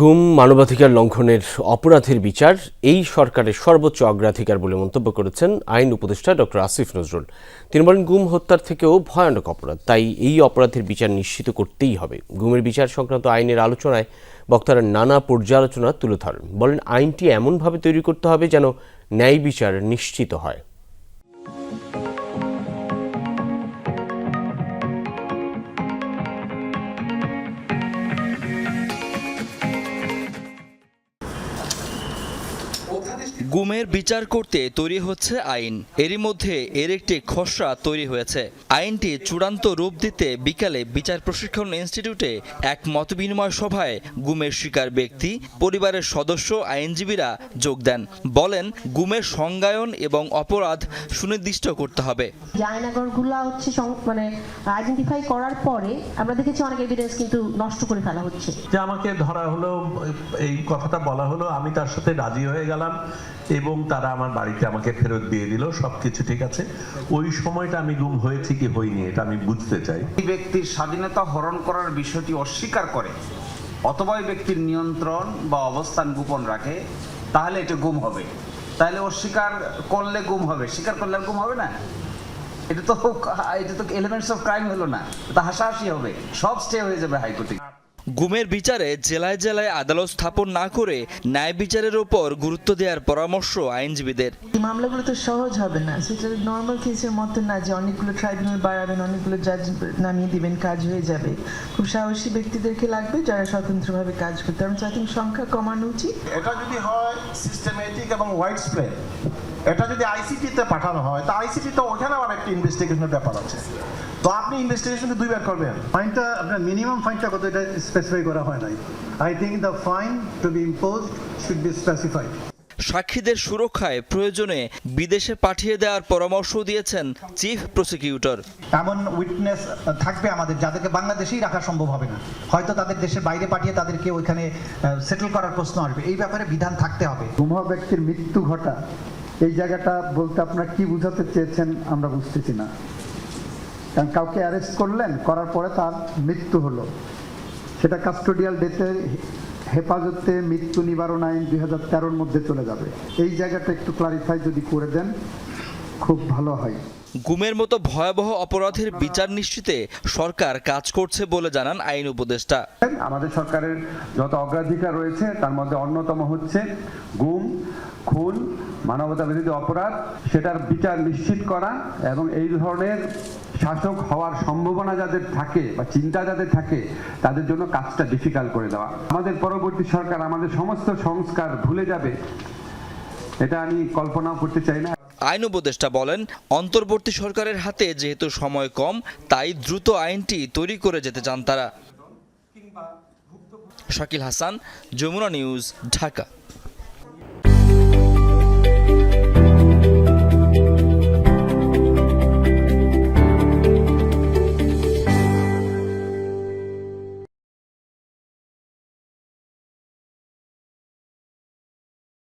গুম মানবাধিকার লঙ্ঘনের অপরাধের বিচার, এই সরকারের সর্বোচ্চ অগ্রাধিকার বলে মন্তব্য করেছেন আইন উপদেষ্টা ডক্টর আসিফ নজরুল। তিনি বলেন, গুম হত্যার থেকেও ভয়ানক অপরাধ, তাই এই অপরাধের বিচার নিশ্চিত করতেই হবে। গুমের বিচার সংক্রান্ত আইনের আলোচনায় বক্তারা নানা পর্যালোচনা তুলে ধরেন। বলেন, আইনটি এমনভাবে তৈরি করতে হবে যেন ন্যায় বিচার নিশ্চিত হয়। গুমের বিচার করতে তৈরি হচ্ছে আইন। এরই মধ্যে এর একটি খসড়া তৈরি হয়েছে। আইনটি চূড়ান্ত রূপ দিতে বিকালে বিচার প্রশিক্ষণ ইনস্টিটিউটে এক মতবিনিময় সভায় গুমের শিকার ব্যক্তি পরিবারের সদস্য আইনজীবীরা যোগ দেন। বলেন গুমের সংজ্ঞায়ন এবং অপরাধ সুনির্দিষ্ট করতে হবে। হচ্ছে মানে আইডেন্টিফাই করার পরে আমরা দেখেছি অনেক এভিডেন্স কিন্তু নষ্ট করে ফেলা হচ্ছে। যে আমাকে ধরা হলো এই কথাটা বলা হলো আমি তার সাথে রাজি হয়ে গেলাম। এবং তারা আমার বাড়িতে আমাকে ফেরত দিয়ে দিল, সবকিছু ঠিক আছে। ওই সময়টা আমি গুম হয়েছি কি হইনি, এটা আমি বুঝতে চাই। ব্যক্তির স্বাধীনতা হরণ করার বিষয়টি অস্বীকার করে, অথবা ব্যক্তির নিয়ন্ত্রণ বা অবস্থান গোপন রাখে, তাহলে এটা গুম হবে। তাহলে অস্বীকার করলে গুম হবে। স্বীকার করলে গুম হবে না? এটা তো এটা তো এলিমেন্টস অফ ক্রাইম হলো না। তা হাসাহাসি হবে। সব স্টে হয়ে যাবে হাইকোর্টে। গুমের বিচারে জেলায় জেলায় আদালত স্থাপন না করে ন্যায় বিচারের উপর গুরুত্ব দেওয়ার পরামর্শ আইনজীবীদের। এই মামলাগুলো তো সহজ হবে না। সেটা নর্মাল কেসের মতো না যে অনেকগুলো ট্রাইব্যুনাল বাড়াবেন অনেকগুলো জাজ নামিয়ে দিবেন কাজ হয়ে যাবে। খুব সাহসী ব্যক্তিদেরকে লাগবে যারা স্বতন্ত্রভাবে কাজ করতে। আমি থিঙ্ক সংখ্যা কমানো উচিত। এটা যদি হয় সিস্টেমেটিক এবং ওয়াইড স্প্রেড এটা যদি আইসিটিতে পাঠানো হয় তা আইসিটি তো ওখানে আবার একটা ইনভেস্টিগেশনের ব্যাপার আছে। তো আপনি ইনভেস্টিগেশনকে দুইবার করবেন। ফাইনটা আপনার মিনিমাম ফাইনটা কত এটা স্পেসিফাই করা হয় নাই। I think the fine to be impose should be specified সাক্ষীদের সুরক্ষায় প্রয়োজনে বিদেশে পাঠিয়ে দেওয়ার পরামর্শ দিয়েছেন চিফ প্রসিকিউটর। এমন উইটনেস থাকবে আমাদের যাদেরকে বাংলাদেশেই রাখা সম্ভব হবে না। হয়তো তাদের দেশের বাইরে পাঠিয়ে তাদেরকে ওইখানে সেটেল করার প্রশ্ন আসবে। এই ব্যাপারে বিধান থাকতে হবে। গুম ব্যক্তির মৃত্যু ঘটা এই জায়গাটা বলতে আপনারা কি বুঝাতে চেয়েছেন আমরা বুঝতেছি না। কারণ কাউকে অ্যারেস্ট করলেন করার পরে তার মৃত্যু হলো। সেটা কাস্টোডিয়াল ডেথের হেফাজতে মৃত্যু নিবারণ আইন দুই হাজার তেরোর মধ্যে চলে যাবে। এই জায়গাটা একটু ক্লারিফাই যদি করে দেন খুব ভালো হয়। গুমের মতো ভয়াবহ অপরাধের বিচার নিশ্চিতে সরকার কাজ করছে বলে জানান আইন উপদেষ্টা। আমাদের সরকারের যত অগ্রাধিকার রয়েছে তার মধ্যে অন্যতম হচ্ছে গুম খুন মানবতা বিরোধী অপরাধ সেটার বিচার নিশ্চিত করা এবং এই ধরনের শাসক হওয়ার সম্ভাবনা যাদের থাকে বা চিন্তা যাদের থাকে, তাদের জন্য কাজটা ডিফিকাল্ট করে দেওয়া। আমাদের পরবর্তী সরকার আমাদের সমস্ত সংস্কার ভুলে যাবে, এটা আমি কল্পনাও করতে চাই না। আইন উপদেষ্টা বলেন, অন্তর্বর্তী সরকারের হাতে যেহেতু সময় কম, তাই দ্রুত আইনটি তৈরি করে যেতে চান তারা। শাকিল হাসান, যমুনা নিউজ, ঢাকা।